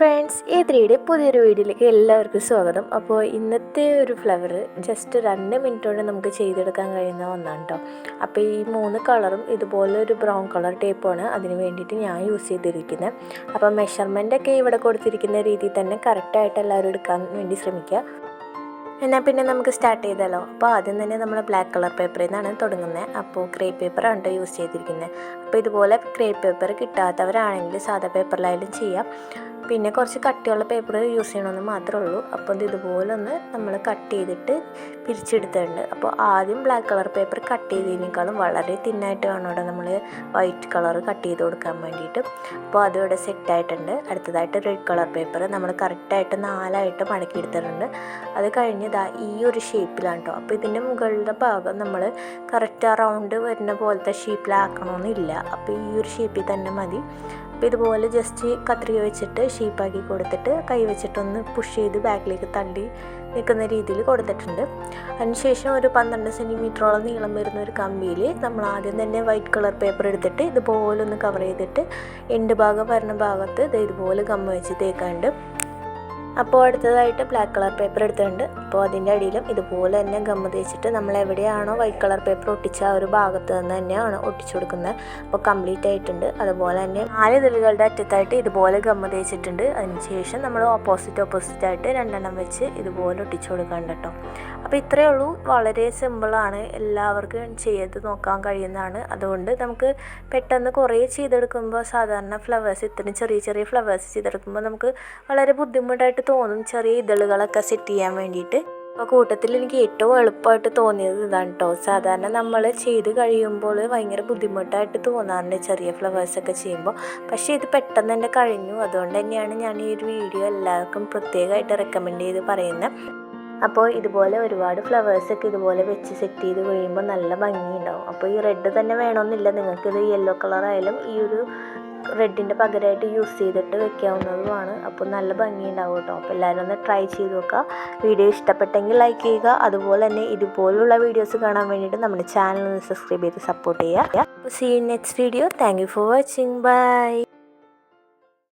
Friends ഈ ത്രീയുടെ പുതിയൊരു വീഡിയോയിലേക്ക് എല്ലാവർക്കും സ്വാഗതം. അപ്പോൾ ഇന്നത്തെ ഒരു ഫ്ലവർ ജസ്റ്റ് രണ്ട് മിനിറ്റ് കൊണ്ട് നമുക്ക് ചെയ്തെടുക്കാൻ കഴിയുന്ന ഒന്നാണ് കേട്ടോ അപ്പോൾ ഈ മൂന്ന് കളറും ഇതുപോലെ ഒരു ബ്രൗൺ കളർ ടേപ്പാണ് അതിന് വേണ്ടിയിട്ട് ഞാൻ യൂസ് ചെയ്തിരിക്കുന്നത് അപ്പോൾ മെഷർമെന്റ് ഒക്കെ ഇവിടെ കൊടുത്തിരിക്കുന്ന രീതിയിൽ തന്നെ കറക്റ്റായിട്ട് എല്ലാവരും എടുക്കാൻ വേണ്ടി ശ്രമിക്കുക. എന്നാൽ പിന്നെ നമുക്ക് സ്റ്റാർട്ട് ചെയ്താലോ? അപ്പോൾ ആദ്യം തന്നെ നമ്മൾ ബ്ലാക്ക് കളർ പേപ്പറിൽ നിന്നാണ് തുടങ്ങുന്നത് അപ്പോൾ ക്രേ പേപ്പറാണ് കേട്ടോ യൂസ് ചെയ്തിരിക്കുന്നത് അപ്പോൾ ഇതുപോലെ ക്രേ പേപ്പർ കിട്ടാത്തവരാണെങ്കിൽ സാധാ പേപ്പറിലായാലും ചെയ്യാം. പിന്നെ കുറച്ച് കട്ടിയുള്ള പേപ്പർ യൂസ് ചെയ്യണമെന്ന് മാത്രമേ ഉള്ളൂ. അപ്പോൾ ഇത് ഇതുപോലെ ഒന്ന് നമ്മൾ കട്ട് ചെയ്തിട്ട് പിരിച്ചെടുത്തിട്ടുണ്ട്. അപ്പോൾ ആദ്യം ബ്ലാക്ക് കളർ പേപ്പർ കട്ട് ചെയ്തതിനേക്കാളും വളരെ തിന്നായിട്ട് വേണം ഇവിടെ നമ്മൾ വൈറ്റ് കളർ കട്ട് ചെയ്ത് കൊടുക്കാൻ വേണ്ടിയിട്ട്. അപ്പോൾ അതിവിടെ സെറ്റായിട്ടുണ്ട് അടുത്തതായിട്ട് റെഡ് കളർ പേപ്പർ നമ്മൾ കറക്റ്റായിട്ട് നാലായിട്ട് മടക്കി എടുത്തിട്ടുണ്ട്. അത് കഴിഞ്ഞ് ഇതാ ഈ ഒരു ഷേപ്പിലാണ് കേട്ടോ അപ്പോൾ ഇതിന്റെ മുകളിലെ ഭാഗം നമ്മൾ കറക്റ്റ് റൗണ്ട് വരുന്ന പോലത്തെ ഷേപ്പിലാക്കണമെന്നില്ല അപ്പോൾ ഈ ഒരു ഷേപ്പിൽ തന്നെ മതി. അപ്പോൾ ഇതുപോലെ ജസ്റ്റ് കത്രിക വെച്ചിട്ട് ഷീപ്പാക്കി കൊടുത്തിട്ട് കൈ വെച്ചിട്ടൊന്ന് പുഷ് ചെയ്ത് ബാക്കിലേക്ക് തള്ളി നിൽക്കുന്ന രീതിയിൽ കൊടുത്തിട്ടുണ്ട്. അതിനുശേഷം ഒരു പന്ത്രണ്ട് സെന്റിമീറ്ററോളം നീളം വരുന്ന ഒരു കമ്പിയിൽ നമ്മൾ ആദ്യം തന്നെ വൈറ്റ് കളർ പേപ്പർ എടുത്തിട്ട് ഇതുപോലെ ഒന്ന് കവർ ചെയ്തിട്ട് എണ്ട് ഭാഗം വരണ ഭാഗത്ത് ഇത് ഇതുപോലെ ഗമ്മ വെച്ച് തേക്കാണ്ട് അപ്പോൾ അടുത്തതായിട്ട് ബ്ലാക്ക് കളർ പേപ്പർ എടുത്തിട്ടുണ്ട്. അപ്പോൾ അതിന്റെ അടിയിലും ഇതുപോലെ തന്നെ ഗമ്മ തേച്ചിട്ട് നമ്മൾ എവിടെയാണോ വൈറ്റ് കളർ പേപ്പർ ഒട്ടിച്ച ആ ഒരു ഭാഗത്ത് നിന്ന് തന്നെയാണ് ഒട്ടിച്ചു കൊടുക്കുന്നത്. അപ്പോൾ കംപ്ലീറ്റ് ആയിട്ടുണ്ട്. അതുപോലെ തന്നെ നാല് ഇതിലുകളുടെ അറ്റത്തായിട്ട് ഇതുപോലെ ഗമ്മ തേച്ചിട്ടുണ്ട്. അതിനുശേഷം നമ്മൾ ഓപ്പോസിറ്റ് ഓപ്പോസിറ്റ് ആയിട്ട് രണ്ടെണ്ണം വെച്ച് ഇതുപോലെ ഒട്ടിച്ചു കൊടുക്കണം കേട്ടോ. അപ്പോൾ ഇത്രയേ ഉള്ളൂ. വളരെ സിമ്പിളാണ് എല്ലാവർക്കും ചെയ്ത് നോക്കാൻ കഴിയുന്നതാണ്. അതുകൊണ്ട് നമുക്ക് പെട്ടെന്ന് കുറേ ചെയ്തെടുക്കുമ്പോൾ സാധാരണ ഫ്ലവേഴ്സ് ഇത്രയും ചെറിയ ചെറിയ ഫ്ലവേഴ്സ് ചെയ്തെടുക്കുമ്പോൾ നമുക്ക് വളരെ ബുദ്ധിമുട്ടായിട്ട് തോന്നും ചെറിയ ഇതളുകളൊക്കെ സെറ്റ് ചെയ്യാൻ വേണ്ടിയിട്ട്. അപ്പോൾ കൂട്ടത്തിൽ എനിക്ക് ഏറ്റവും എളുപ്പമായിട്ട് തോന്നിയത് ഇതാണ് കേട്ടോ സാധാരണ നമ്മൾ ചെയ്ത് കഴിയുമ്പോൾ ഭയങ്കര ബുദ്ധിമുട്ടായിട്ട് തോന്നാറുണ്ട് ചെറിയ ഫ്ലവേഴ്സൊക്കെ ചെയ്യുമ്പോൾ. പക്ഷേ ഇത് പെട്ടെന്ന് തന്നെ കഴിഞ്ഞു. അതുകൊണ്ട് തന്നെയാണ് ഞാൻ ഈ ഒരു വീഡിയോ എല്ലാവർക്കും പ്രത്യേകമായിട്ട് റെക്കമെൻഡ് ചെയ്ത് പറയുന്നത്. അപ്പോൾ ഇതുപോലെ ഒരുപാട് ഫ്ലവേഴ്സൊക്കെ ഇതുപോലെ വെച്ച് സെറ്റ് ചെയ്ത് കഴിയുമ്പോൾ നല്ല ഭംഗിയുണ്ടാവും. അപ്പോൾ ഈ റെഡ് തന്നെ വേണമെന്നില്ല. നിങ്ങൾക്കിത് യെല്ലോ കളറായാലും ഈ ഒരു റെഡിന്റെ പകരമായിട്ട് യൂസ് ചെയ്തിട്ട് വെക്കാവുന്നതുമാണ്. അപ്പോൾ നല്ല ഭംഗിയുണ്ടാവും കേട്ടോ. അപ്പോൾ എല്ലാവരും ഒന്ന് ട്രൈ ചെയ്ത് നോക്കുക. വീഡിയോ ഇഷ്ടപ്പെട്ടെങ്കിൽ ലൈക്ക് ചെയ്യുക. അതുപോലെ തന്നെ ഇതുപോലുള്ള വീഡിയോസ് കാണാൻ വേണ്ടിയിട്ട് നമ്മുടെ ചാനൽ ഒന്ന് സബ്സ്ക്രൈബ് ചെയ്ത് സപ്പോർട്ട് ചെയ്യുക. അപ്പോൾ see next video thank for watching bye